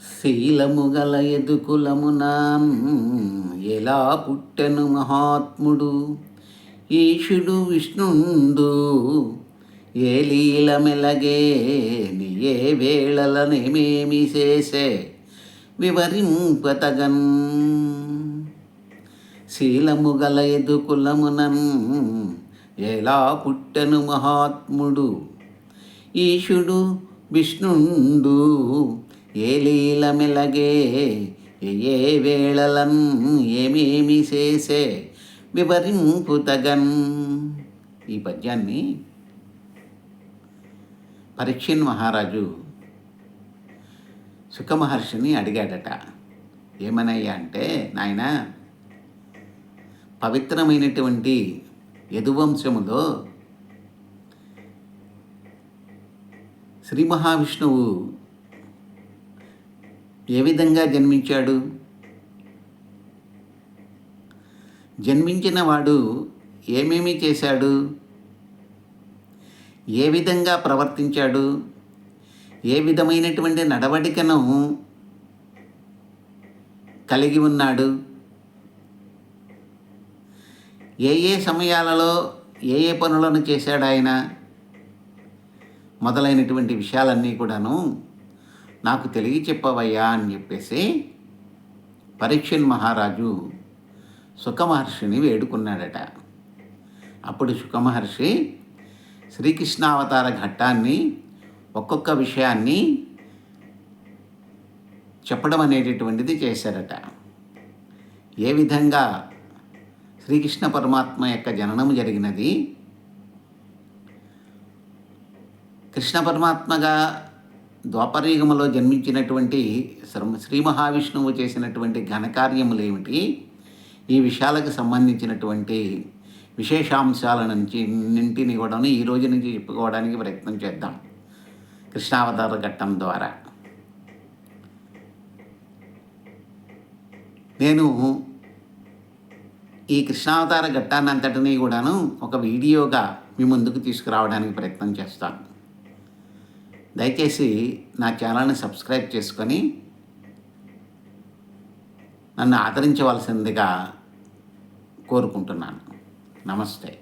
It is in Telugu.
శీలము గల ఎదుకులమున ఎలా పుట్టెను మహాత్ముడు? ఈశుడు విష్ణుండు ఏ లీలమెలగే ఏ వేళలనేమేమి చేసే? వివరింపతగన్ శీలము గల ఎదుకులమునన్ ఎలా పుట్టెను మహాత్ముడు? ఈశుడు విష్ణుండు ఏ లీల మెలగే ఏ వేళలన్ ఏమేమి చేసే వివరింపు తగన్. ఈ పద్యాన్ని పరీక్షణ్ మహారాజు సుఖమహర్షిని అడిగాడట. ఏమనయ్యా అంటే నాయన పవిత్రమైనటువంటి యదువంశములో శ్రీ మహావిష్ణువు ఏ విధంగా జన్మించాడు? జన్మించిన వాడు ఏమేమి చేశాడు? ఏ విధంగా ప్రవర్తించాడు? ఏ విధమైనటువంటి నడవడికను కలిగి ఉన్నాడు? ఏ ఏ సమయాలలో ఏ ఏ పనులను చేశాడు ఆయన? మొదలైనటువంటి విషయాలన్నీ కూడాను నాకు తెలియ చెప్పవయ్యా అని చెప్పేసి పరీక్షన్ మహారాజు సుఖమహర్షిని వేడుకున్నాడట. అప్పుడు సుఖమహర్షి శ్రీకృష్ణావతార ఘట్టాన్ని ఒక్కొక్క విషయాన్ని చెప్పడం అనేటటువంటిది చేశారట. ఏ విధంగా శ్రీకృష్ణ పరమాత్మ యొక్క జననము జరిగినది? కృష్ణ పరమాత్మగా ద్వాపరయుగములో జన్మించినటువంటి శ్రీ మహావిష్ణువు చేసినటువంటి ఘనకార్యములు ఏమిటి? ఈ విషయాలకు సంబంధించినటువంటి విశేషాంశాల నుంచి నింటిని కూడా ఈ రోజు నుంచి చెప్పుకోవడానికి ప్రయత్నం చేద్దాం. కృష్ణావతార ఘట్టం ద్వారా. నేను ఈ కృష్ణావతార ఘట్టాన్ని అంతటినీ కూడాను ఒక వీడియోగా మీ ముందుకు తీసుకురావడానికి ప్రయత్నం చేస్తాను. దయచేసి నా ఛానల్ని సబ్స్క్రైబ్ చేసుకొని నన్ను ఆదరించవలసిందిగా కోరుకుంటున్నాను. నమస్తే.